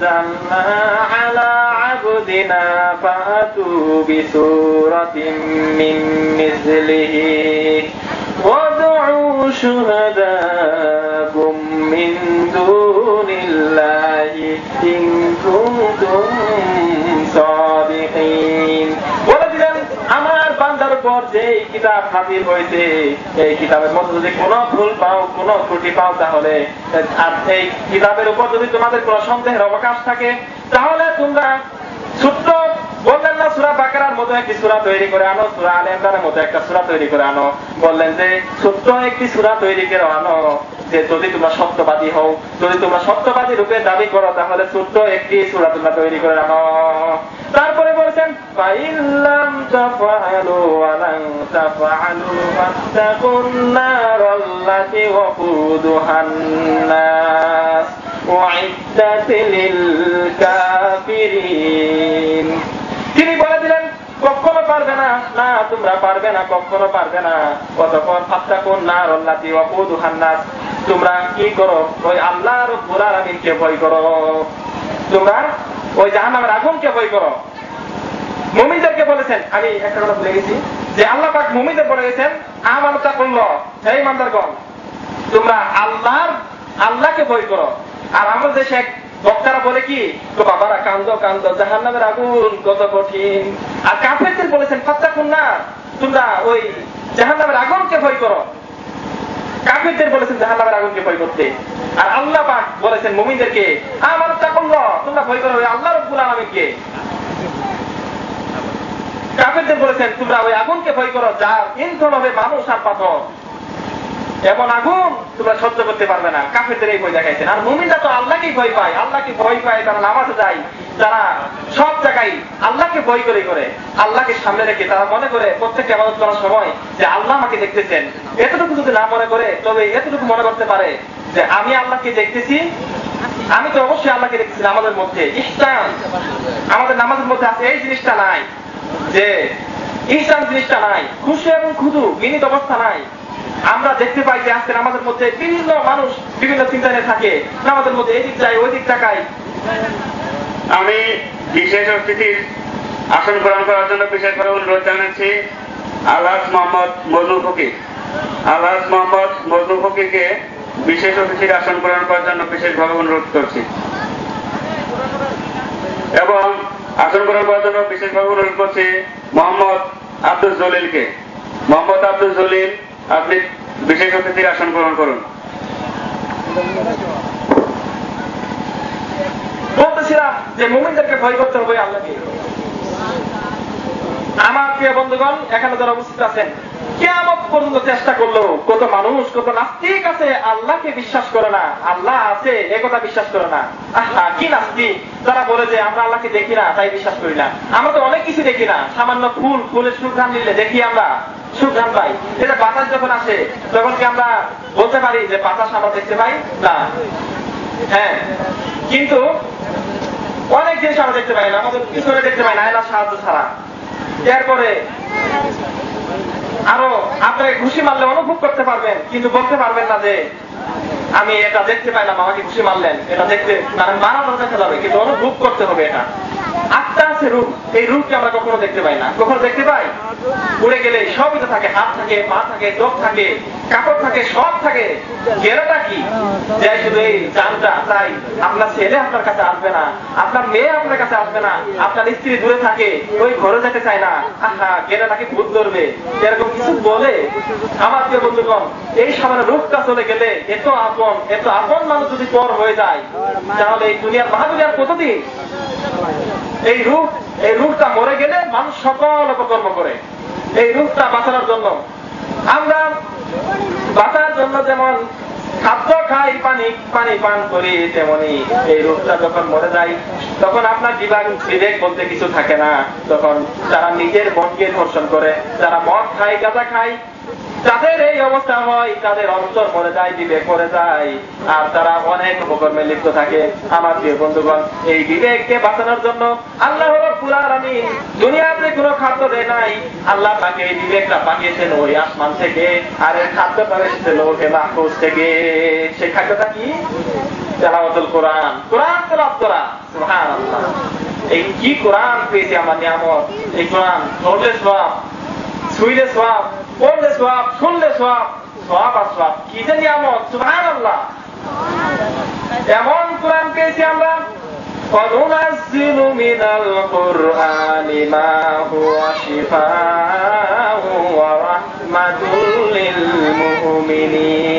نزلنا على عبدنا فأتوا بسورة من مثله. وادعوا شهداءكم من دون الله إن كنتم যে কিতাব হাজির হয়েছে এই কিতাবের মধ্যে যদি কোনো ভুল পাও, কোনো ত্রুটি পাও তাহলে, আর এই কিতাবের উপর যদি তোমাদের কোনো সন্দেহের অবকাশ থাকে, তাহলে তোমরা ছোট্ট বললেন না, সুরা বাকারার মতো একটি সুরা তৈরি করে আনো, সুরা আল মতো একটা সুরা তৈরি করে আনো। বললেন যে, ছোট্ট একটি সুরা তৈরি করে আনো, যে যদি তোমরা সত্যবাদী হও, যদি তোমরা সত্যবাদী রূপে দাবি করো, তাহলে ছোট্ট একটি সুরা তোমরা তৈরি করে আনো। তারপরে বলছেন, ফাইল্লাম ফাত্তাকুন ওয়াকুদুহান তিনি বলে দিলেন, কখনো পারবে না। না, তোমরা পারবে না, কখনো পারবে না। কতক্ষণ ফাত্তা কোন না রল্লাতি অপুদুহান নাস তোমরা কি করো? ওই আল্লাহ রব্বুল আলামিনকে ভয় করো। তোমরা ওই জাহান জাহান্নামের আগুনকে ভয় করো। মুমিনদেরকে বলেছেন, আমি একটা কথা ভুলে গেছি, যে আল্লাহ পাক মুমিনদের বলে গেছেন আমার তা করল হে ইমানদারগণ, তোমরা আল্লাহর, আল্লাহকে ভয় করো। আর আমাদের দেশে এক বক্তারা বলে কি তো বাবারা, কান্দ কান্দ জাহান নামের আগুন, কত কঠিন। আর কাফেরদের বলেছেন ফাত্তা না তোমরা ওই জাহান নামের আগুনকে ভয় করো। কাফেরদের বলেছেন জাহান নামের আগুনকে ভয় করতে। আর আল্লাহ পাক বলেছেন, মুমিনদেরকে, আমার তা করল তোমরা ভয় করো ওই আল্লাহ রব্বুল আলমীকে কাফেরদের বলেছেন, তোমরা ওই আগুনকে ভয় করো, যার ইন্ধন হবে মানুষ আর পাথর। এমন আগুন তোমরা সহ্য করতে পারবে না। কাফেরদের এই ভয় দেখাইছেন। আর মুমিনরা তো আল্লাহকেই ভয় পায়। আল্লাহকে ভয় পায় তারা নামাজে যায় তারা সব জায়গায় আল্লাহকে ভয় করে করে, আল্লাহকে সামনে রেখে তারা মনে করে, প্রত্যেককে আবাদত করার সময় যে আল্লাহ আমাকে দেখতেছেন। এতটুকু যদি না মনে করে, তবে এতটুকু মনে করতে পারে যে আমি আল্লাহকে দেখতেছি। আমি তো অবশ্যই আল্লাহকে দেখতেছি আমাদের মধ্যে। ইসলাম আমাদের নামাজের মধ্যে আছে, এই জিনিসটা নাই। যে ইসলাম জিনিসটা নাই, খুশি এবং খুদু, বিনীত অবস্থা নাই। আমরা দেখতে পাই যে আজকে নামাজের মধ্যে বিভিন্ন মানুষ বিভিন্ন চিন্তা নিয়ে থাকে, নামাজের মধ্যে এদিক যায় ওই দিক তাকায়। আমি বিশেষ অতিথির আসন গ্রহণ করার জন্য বিশেষ করে অনুরোধ জানাচ্ছি আলহাজ মোহাম্মদ মজনুর ফকির। আলহাজ মোহাম্মদ মজনুর ফকিরকে বিশেষ অতিথির আসন গ্রহণ করার জন্য বিশেষভাবে অনুরোধ করছি। এবং আসন গ্রহণ করার জন্য বিশেষভাবে অনুরোধ করছি মোহাম্মদ আব্দুল জলিলকে। মোহাম্মদ আব্দুল জলিল, আপনি বিশেষ অতিথির আসন গ্রহণ করুন। বলতেছিলাম যে মুমিনদেরকে ভয় করতে হবে আল্লাহকে। আমার প্রিয় বন্ধুগণ, এখানে যারা উপস্থিত আছেন কেমন পর্যন্ত চেষ্টা করল। কত মানুষ কত নাস্তিক আছে আল্লাহকে বিশ্বাস করে না। আল্লাহ আছে এ কথা বিশ্বাস করে না। আহা, কি নাস্তিক? তারা বলে যে আমরা আল্লাহকে দেখি না তাই বিশ্বাস করি না। আমরা তো অনেক কিছু দেখি না। সামান্য ফুল ফুলের সুঘ্রাণ নিলে দেখি আমরা সুঘ্রাণ পাই। এটা বাতাস যখন আসে তখন কি আমরা বলতে পারি যে বাতাস আমরা দেখতে পাই? না। হ্যাঁ। কিন্তু অনেক জিনিস আমরা দেখতে পাই না আমাদের পিছনে দেখতে পাই না আয়নার সাহায্য ছাড়া। এরপরে আরও আপনাকে খুশি মারলে অনুভব করতে পারবেন, কিন্তু বলতে পারবেন না যে আমি এটা দেখতে পাইলাম, আমাকে খুশি মারলেন। এটা দেখতে মানে মারানো দেখা যাবে, কিন্তু অনুভব করতে হবে এটা। আত্মা আছে রূপ। এই রূপকে আমরা কখনো দেখতে পাই না। কখনো দেখতে পাই? উড়ে গেলে সবই তো থাকে। হাত থাকে, পা থাকে, চোখ থাকে, কাপড় থাকে, সব থাকে। গেরাটা কি? যে শুধু এই জানটা, তাই আপনার ছেলে আপনার কাছে আসবে না, আপনার মেয়ে আপনার কাছে আসবে না, আপনার স্ত্রী দূরে থাকে, ওই ঘরে যেতে চায় না। আহা গেরাটাকে ভূত ধরবে। এরকম কিছু বলে? আমার প্রিয় বন্ধুগণ, এই সামান্য রূপটা চলে গেলে এত আপন এত আপন মানুষ যদি পর হয়ে যায়, তাহলে এই দুনিয়ার মহাদুনিয়ার কতদিন? এই রূপ, এই রূপটা মরে গেলে মানুষ সকল অপকর্ম করে। এই রূপটা বাঁচানোর জন্য। আমরা বাঁচার জন্য যেমন খাদ্য খাই, পানি পানি পান করি, তেমনি এই রূপটা যখন মরে যায়, তখন আপনার বিভাগ বিবেক বলতে কিছু থাকে না। তখন তারা নিজের মনকে ধর্ষণ করে, তারা মদ খায়, গাঁজা খায় তাদের এই অবস্থা হয়, তাদের অন্তর মরে যায়, বিবেক মরে যায়। আর তারা অনেক উপকর্মে লিপ্ত থাকে। আমার প্রিয় বন্ধুগণ, এই বিবেককে বাঁচানোর জন্য আল্লাহ আমি দুনিয়াতে কোনো খাদ্য দেয় নাই। আল্লাহ তাকে এই বিবেকটা পাঠিয়েছেন ওই আসমান থেকে, আর এর খাদ্যটা এসেছে লোকে মাহফুজ থেকে। সেই খাদ্যটা কি? তেলাওয়াতুল কোরআন। কোরআন তেলাওয়াত করা। সুবহানাল্লাহ। এই কি কোরআন পেয়েছি আমার নিয়ামত? এই কোরআন পড়লে সওয়াব ছুইলে সওয়াব পড়লে সওয়াব শুনলে সওয়াব সওয়াব আর সওয়াব কি যে নিয়ামত সুবহানাল্লাহ এমন কোরআন পেয়েছি আমরা وننزل من القرآن ما هو شفاء ورحمة للمؤمنين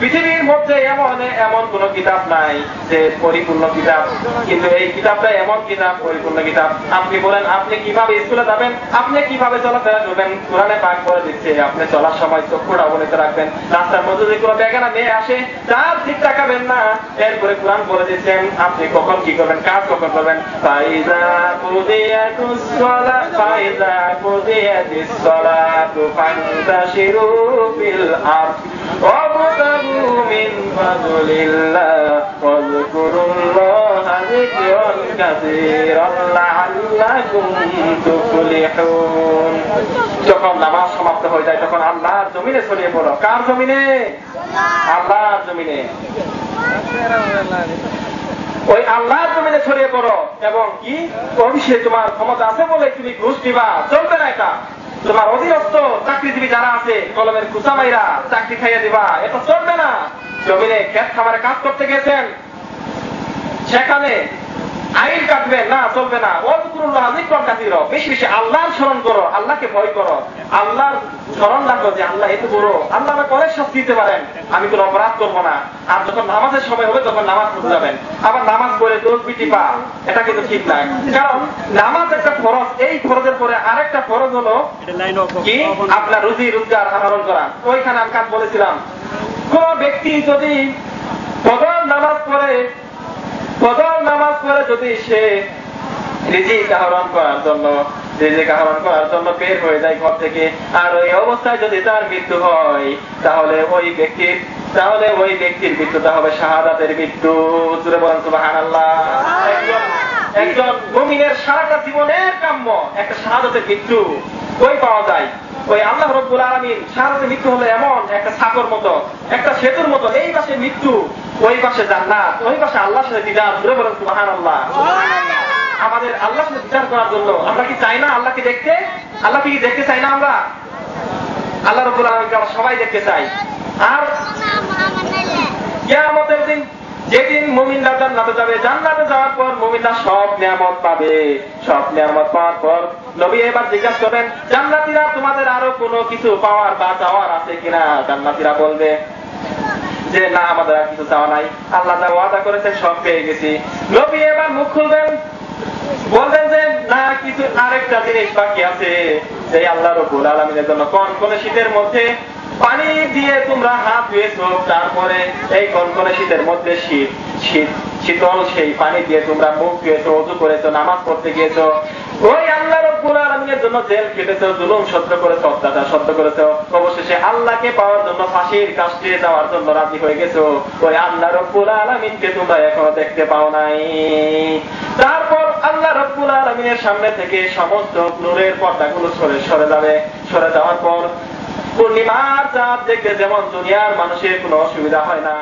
পৃথিবীর মধ্যে এমন এমন কোন কিতাব নাই যে পরিপূর্ণ কিতাব। কিন্তু এই কিতাবটা এমন কিতাব, পরিপূর্ণ কিতাব। আপনি বলেন, আপনি কীভাবে স্কুলে যাবেন? আপনি কীভাবে চলাফেরা করবেন? কোরআনে পাক করে দিচ্ছে, আপনি চলার সময় চক্ষুটা অবনীত রাখবেন। রাস্তার মধ্যে যদি কোনো বেগানা মেয়ে আসে, তার দিক তাকাবেন না। এরপরে কোরআন বলে দিচ্ছেন আপনি কখন কি করবেন? কাজ কখন করবেন? ফাইজা কুদিয়াতুস সালাত ফাইজা কুদিয়াতিস সালাতু ফান্তাশিরু ফিল আরদ। وابتغوا من فضل الله واذكروا الله ذكرا كثيرا لعلكم تفلحون যখন নামাজ সমাপ্ত হয়ে যায় তখন আল্লাহর জমিনে ছড়িয়ে পড়ো কার জমিনে আল্লাহর জমিনে ওই আল্লাহর জমিনে ছড়িয়ে পড়ো এবং কি অভিষেক তোমার ক্ষমতা আছে বলে তুমি ঘুষ দিবা চলবে না এটা তোমার অধীনস্থ চাকরিজীবী যারা আছে, কলমের কুসামাইরা চাকরি খাইয়ে দিবা। এটা চলবে না। জমিনে খেত খামারে কাজ করতে গেছেন। সেখানে আইন কাটবে না চলবে না। অজকুরুল্লাহ নিকট কাতির বেশি বেশি আল্লাহর স্মরণ করো আল্লাহকে ভয় করো। আল্লাহর স্মরণ রাখো যে আল্লাহ এত বড়। আল্লাহ আমাকে অনেক শাস্তি দিতে পারেন। আমি কোনো অপরাধ করব না। আর যখন নামাজের সময় হবে তখন নামাজ পড়তে যাবেন। আবার নামাজ পড়ে দোষ বিটি পা এটা কিন্তু ঠিক না। কারণ নামাজ একটা ফরজ। এই ফরজের পরে আরেকটা ফরজ হলো কি? আপনার রুজি রোজগার আহরণ করা। ওইখানে আমি কাজ বলেছিলাম। কোন ব্যক্তি যদি ফজর নামাজ পড়ে নামাজ পড়ে যদি সে রিজিক আহরণ করার জন্য রিজিক আহরণ করার জন্য বের হয়ে যায় ঘর থেকে আর ওই অবস্থায় যদি তার মৃত্যু হয় তাহলে ওই ব্যক্তির তাহলে ওই ব্যক্তির মৃত্যুটা হবে শাহাদাতের মৃত্যু। জুড়ে বলেন সুবহানাল্লাহ। একজন একজন মুমিনের সারাটা জীবনের কাম্য একটা শাহাদাতের মৃত্যু। কই পাওয়া যায়? ওই আল্লাহ রব্বুল আলমিন শাহাদাতের মৃত্যু হলো এমন একটা সাগর মতো একটা সেতুর মতো এই পাশে মৃত্যু। ওই পাশে জান্নাত ওই পাশে আল্লাহর সাথে দিদার জুড়ে বলেন সুবহানাল্লাহ। আমাদের আল্লাহর সাথে বিচার করার জন্য আমরা কি চাই না আল্লাহকে দেখতে? আল্লাহকে কি দেখতে চাই না আমরা? আল্লাহ রব্বুল আলমীকে আমরা সবাই দেখতে চাই। আর কিয়ামতের দিন যেদিন মুমিনরা জান্নাতে যাবে জান্নাতে যাওয়ার পর মুমিনরা সব নিয়ামত পাবে। সব নিয়ামত পাওয়ার পর নবী এবার জিজ্ঞাসা করবেন জান্নাতীরা তোমাদের আরও কোনো কিছু পাওয়ার বা চাওয়ার আছে কিনা? জান্নাতীরা বলবে যে না, আমাদের আর কিছু চাওয়া নাই। আল্লাহ যা ওয়াদা করেছেন, সব পেয়ে গেছি। নবী এবার মুখ খুলবেন। বলবেন যে, না, কিছু, আরেকটা জিনিস বাকি আছে যে আল্লাহ রবুল আলমিনের জন্য। কোন কোন শীতের মধ্যে পানি দিয়ে তোমরা হাত ধুয়েছো, তারপরে এই কনকনে শীতের মধ্যে শীত শীত, শীতল সেই পানি দিয়ে তোমরা মুখ ধুয়েছো, অজু করেছ, নামাজ পড়তে গিয়েছো ওই আল্লাহ রব্বুল আলমিনের জন্য জেল কেটেছো, জুলুম সহ্য করেছ, অত্যাচার সহ্য করেছ। অবশেষে আল্লাহকে পাওয়ার জন্য ফাঁসির কাষ্টে যাওয়ার জন্য রাজি হয়ে গেছো। ওই আল্লাহ রব্বুল আলমিনকে তোমরা এখনও দেখতে পাও নাই। তারপর আল্লাহ রব্বুল আলমিনের সামনে থেকে সমস্ত নূরের পর্দাগুলো সরে সরে যাবে। সরে যাওয়ার পর পূর্ণিমার চাঁদ দেখতে যেমন দুনিয়ার মানুষের কোনো অসুবিধা হয় না।